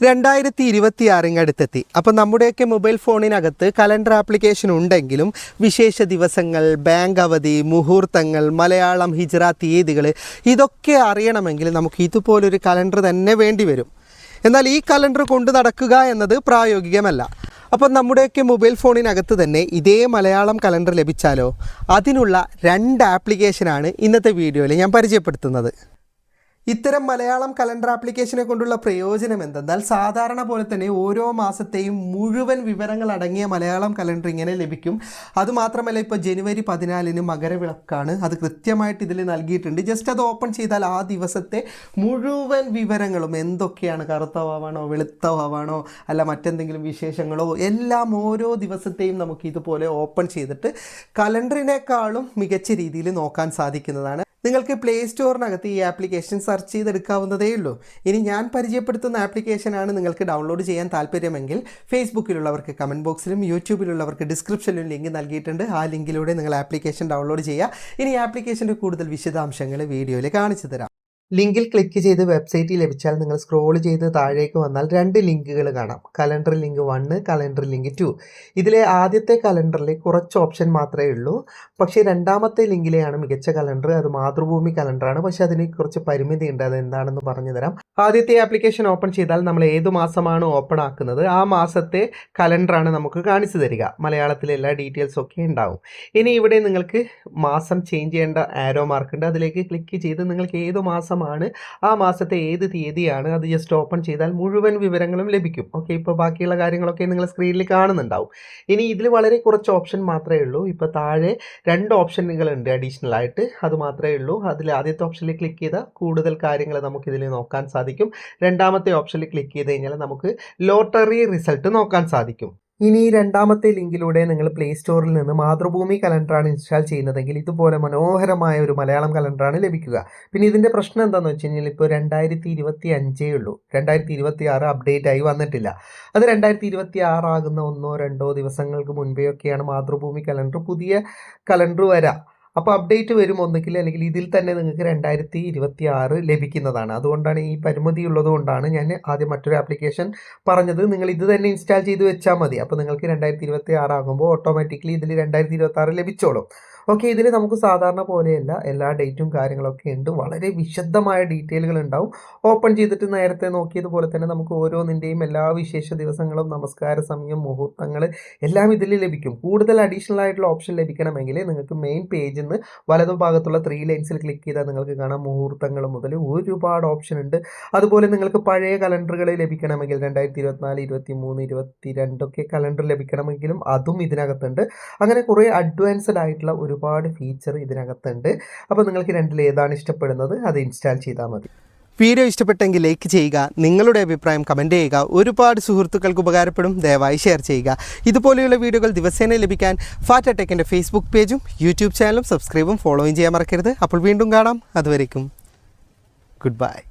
രണ്ടായിരത്തി ഇരുപത്തി അടുത്തെത്തി അപ്പം നമ്മുടെയൊക്കെ മൊബൈൽ ഫോണിനകത്ത് കലണ്ടർ ആപ്ലിക്കേഷൻ ഉണ്ടെങ്കിലും വിശേഷ ദിവസങ്ങൾ ബാങ്ക് അവധി മുഹൂർത്തങ്ങൾ മലയാളം ഹിജ്റ തീയതികൾ ഇതൊക്കെ അറിയണമെങ്കിൽ നമുക്ക് ഇതുപോലൊരു കലണ്ടർ തന്നെ വേണ്ടി വരും. എന്നാൽ ഈ കലണ്ടർ കൊണ്ട് നടക്കുക എന്നത് പ്രായോഗികമല്ല. അപ്പം നമ്മുടെയൊക്കെ മൊബൈൽ ഫോണിനകത്ത് തന്നെ ഇതേ മലയാളം കലണ്ടർ ലഭിച്ചാലോ? അതിനുള്ള രണ്ട് ആപ്ലിക്കേഷനാണ് ഇന്നത്തെ വീഡിയോയിൽ ഞാൻ പരിചയപ്പെടുത്തുന്നത്. ഇത്തരം മലയാളം കലണ്ടർ ആപ്ലിക്കേഷനെ കൊണ്ടുള്ള പ്രയോജനം എന്തെന്നാൽ സാധാരണ പോലെ തന്നെ ഓരോ മാസത്തെയും മുഴുവൻ വിവരങ്ങൾ അടങ്ങിയ മലയാളം കലണ്ടർ ഇങ്ങനെ ലഭിക്കും. അതുമാത്രമല്ല ഇപ്പോൾ ജനുവരി പതിനാലിന് മകരവിളക്കാണ്. അത് കൃത്യമായിട്ട് ഇതിൽ നൽകിയിട്ടുണ്ട്. ജസ്റ്റ് അത് ഓപ്പൺ ചെയ്താൽ ആ ദിവസത്തെ മുഴുവൻ വിവരങ്ങളും എന്തൊക്കെയാണ്? കറുത്ത വാവാണോ വെളുത്ത അല്ല മറ്റെന്തെങ്കിലും വിശേഷങ്ങളോ എല്ലാം ഓരോ ദിവസത്തെയും നമുക്ക് ഇതുപോലെ ഓപ്പൺ ചെയ്തിട്ട് കലണ്ടറിനേക്കാളും മികച്ച രീതിയിൽ നോക്കാൻ സാധിക്കുന്നതാണ്. നിങ്ങൾക്ക് പ്ലേ സ്റ്റോറിനകത്ത് ഈ ആപ്ലിക്കേഷൻ സെർച്ച് ചെയ്തെടുക്കാവുന്നതേ ഉള്ളൂ ഇനി ഞാൻ പരിചയപ്പെടുത്തുന്ന ആപ്ലിക്കേഷനാണ് നിങ്ങൾക്ക് ഡൗൺലോഡ് ചെയ്യാൻ താല്പര്യമെങ്കിൽ ഫേസ്ബുക്കിലുള്ളവർക്ക് കമന്റ് ബോക്സിലും യൂട്യൂബിലുള്ളവർക്ക് ഡിസ്ക്രിപ്ഷനിലും ലിങ്ക് നൽകിയിട്ടുണ്ട്. ആ ലിങ്കിലൂടെ നിങ്ങൾ ആപ്ലിക്കേഷൻ ഡൗൺലോഡ് ചെയ്യുക. ഇനി ആപ്ലിക്കേഷന്റെ കൂടുതൽ വിശദാംശങ്ങൾ വീഡിയോയിൽ കാണിച്ചു തരാം ലിങ്കിൽ ക്ലിക്ക് ചെയ്ത് വെബ്സൈറ്റിൽ ലഭിച്ചാൽ നിങ്ങൾ സ്ക്രോൾ ചെയ്ത് താഴേക്ക് വന്നാൽ രണ്ട് ലിങ്കുകൾ കാണാം. Calendar link one calendar link two. ഇതിലെ ആദ്യത്തെ കലണ്ടറിൽ കുറച്ച് ഓപ്ഷൻ മാത്രമേ ഉള്ളൂ. പക്ഷേ രണ്ടാമത്തെ ലിങ്കിലെയാണ് മികച്ച കലണ്ടർ. അത് മാതൃഭൂമി കലണ്ടറാണ്. പക്ഷേ അതിന് കുറച്ച് പരിമിതി ഉണ്ട് അത് എന്താണെന്ന് പറഞ്ഞു തരാം. ആദ്യത്തെ ആപ്ലിക്കേഷൻ ഓപ്പൺ ചെയ്താൽ നമ്മൾ ഏത് മാസമാണ് ഓപ്പൺ ആക്കുന്നത്? ആ മാസത്തെ കലണ്ടറാണ് നമുക്ക് കാണിച്ചു തരിക. മലയാളത്തിലെ എല്ലാ ഡീറ്റെയിൽസും ഒക്കെ ഉണ്ടാവും. ഇനി ഇവിടെ നിങ്ങൾക്ക് മാസം ചേഞ്ച് ചെയ്യേണ്ട ആരോ മാർക്ക് ഉണ്ട് അതിലേക്ക് ക്ലിക്ക് ചെയ്ത് നിങ്ങൾക്ക് ഏത് മാസമാണ് ആ മാസത്തെ ഏത് തീയതിയാണ് അത് ജസ്റ്റ് ഓപ്പൺ ചെയ്താൽ മുഴുവൻ വിവരങ്ങളും ലഭിക്കും. ഓക്കെ ഇപ്പോൾ ബാക്കിയുള്ള കാര്യങ്ങളൊക്കെ നിങ്ങൾ സ്ക്രീനിൽ കാണുന്നുണ്ടാവും. ഇനി ഇതിൽ വളരെ കുറച്ച് ഓപ്ഷൻ മാത്രമേ ഉള്ളൂ. ഇപ്പോൾ താഴെ രണ്ട് ഓപ്ഷനുകളുണ്ട് അഡീഷണൽ ആയിട്ട്. അത് മാത്രമേ ഉള്ളൂ. അതിൽ ആദ്യത്തെ ഓപ്ഷനിൽ ക്ലിക്ക് ചെയ്താൽ കൂടുതൽ കാര്യങ്ങൾ നമുക്കിതിൽ നോക്കാൻ സാധിക്കും. രണ്ടാമത്തെ ഓപ്ഷനിൽ ക്ലിക്ക് ചെയ്ത് കഴിഞ്ഞാൽ നമുക്ക് ലോട്ടറി റിസൾട്ട് നോക്കാൻ സാധിക്കും. ഇനി രണ്ടാമത്തെ ലിങ്കിലൂടെ നിങ്ങൾ പ്ലേ സ്റ്റോറിൽ നിന്ന് മാതൃഭൂമി കലണ്ടറാണ് ഇൻസ്റ്റാൾ ചെയ്യുന്നതെങ്കിൽ ഇതുപോലെ മനോഹരമായ ഒരു മലയാളം കലണ്ടറാണ് ലഭിക്കുക. പിന്നെ ഇതിന്റെ പ്രശ്നം എന്താണെന്ന് വെച്ച് കഴിഞ്ഞാൽ ഇപ്പോൾ രണ്ടായിരത്തി ഇരുപത്തി അഞ്ചേ ഉള്ളൂ. രണ്ടായിരത്തി ഇരുപത്തി ആറ് അപ്ഡേറ്റ് ആയി വന്നിട്ടില്ല. അത് രണ്ടായിരത്തി ഇരുപത്തി ആറാകുന്ന ഒന്നോ രണ്ടോ ദിവസങ്ങൾക്ക് മുൻപേ ഒക്കെയാണ് മാതൃഭൂമി കലണ്ടർ പുതിയ കലണ്ടർ വരാം. അപ്പോൾ അപ്ഡേറ്റ് വരും ഒന്നുകിൽ അല്ലെങ്കിൽ ഇതിൽ തന്നെ നിങ്ങൾക്ക് രണ്ടായിരത്തി ഇരുപത്തി ആറ് ലഭിക്കുന്നതാണ്. അതുകൊണ്ടാണ് ഈ പരിമിതി ഉള്ളതുകൊണ്ടാണ് ഞാൻ ആദ്യം മറ്റൊരു ആപ്ലിക്കേഷൻ പറഞ്ഞത്. നിങ്ങൾ ഇത് തന്നെ ഇൻസ്റ്റാൾ ചെയ്ത് വെച്ചാൽ മതി. അപ്പോൾ നിങ്ങൾക്ക് രണ്ടായിരത്തി ഇരുപത്തി ആറാകുമ്പോൾ ഓട്ടോമാറ്റിക്കലി ഇതിൽ രണ്ടായിരത്തി ഇരുപത്തി ആറ് ലഭിച്ചോളും. ഓക്കെ ഇതിൽ നമുക്ക് സാധാരണ പോലെയല്ല. എല്ലാ ഡേറ്റും കാര്യങ്ങളൊക്കെ ഉണ്ട്. വളരെ വിശദമായ ഡീറ്റെയിലുകൾ ഉണ്ടാവും. ഓപ്പൺ ചെയ്തിട്ട് നേരത്തെ നോക്കിയതുപോലെ തന്നെ നമുക്ക് ഓരോന്നിന്റെയും എല്ലാ വിശേഷ ദിവസങ്ങളും നമസ്കാര സമയം മുഹൂർത്തങ്ങൾ എല്ലാം ഇതിൽ ലഭിക്കും. കൂടുതൽ അഡീഷണൽ ആയിട്ടുള്ള ഓപ്ഷൻ ലഭിക്കണമെങ്കിൽ നിങ്ങൾക്ക് മെയിൻ പേജിൽ നിന്ന് വലതു ഭാഗത്തുള്ള ത്രീ ലൈൻസിൽ ക്ലിക്ക് ചെയ്താൽ നിങ്ങൾക്ക് കാണാം മുഹൂർത്തങ്ങൾ മുതൽ ഒരുപാട് ഓപ്ഷൻ ഉണ്ട്. അതുപോലെ നിങ്ങൾക്ക് പഴയ കലണ്ടറുകൾ ലഭിക്കണമെങ്കിൽ രണ്ടായിരത്തി ഇരുപത്തിനാല് ഇരുപത്തി മൂന്ന് ഇരുപത്തി രണ്ടൊക്കെ കലണ്ടർ ലഭിക്കണമെങ്കിലും അതും ഇതിനകത്തുണ്ട്. അങ്ങനെ കുറേ അഡ്വാൻസ്ഡ് ആയിട്ടുള്ള ഒരുപാട് ഫീച്ചർ ഇതിനകത്തുണ്ട്. അപ്പോൾ നിങ്ങൾക്ക് രണ്ടിൽ ഏതാണ് ഇഷ്ടപ്പെടുന്നത്? അത് ഇൻസ്റ്റാൾ ചെയ്താൽ മതി. വീഡിയോ ഇഷ്ടപ്പെട്ടെങ്കിൽ ലൈക്ക് ചെയ്യുക നിങ്ങളുടെ അഭിപ്രായം കമന്റ് ചെയ്യുക ഒരുപാട് സുഹൃത്തുക്കൾക്ക് ഉപകാരപ്പെടും. ദയവായി ഷെയർ ചെയ്യുക. ഇതുപോലെയുള്ള വീഡിയോകൾ ദിവസേന ലഭിക്കാൻ ഫാറ്റ് ടെക്കിന്റെ ഫേസ്ബുക്ക് പേജും യൂട്യൂബ് ചാനലും സബ്സ്ക്രൈബും ഫോളോയും ചെയ്യാൻ മറക്കരുത്. അപ്പോൾ വീണ്ടും കാണാം. അതുവരേക്കും. Good bye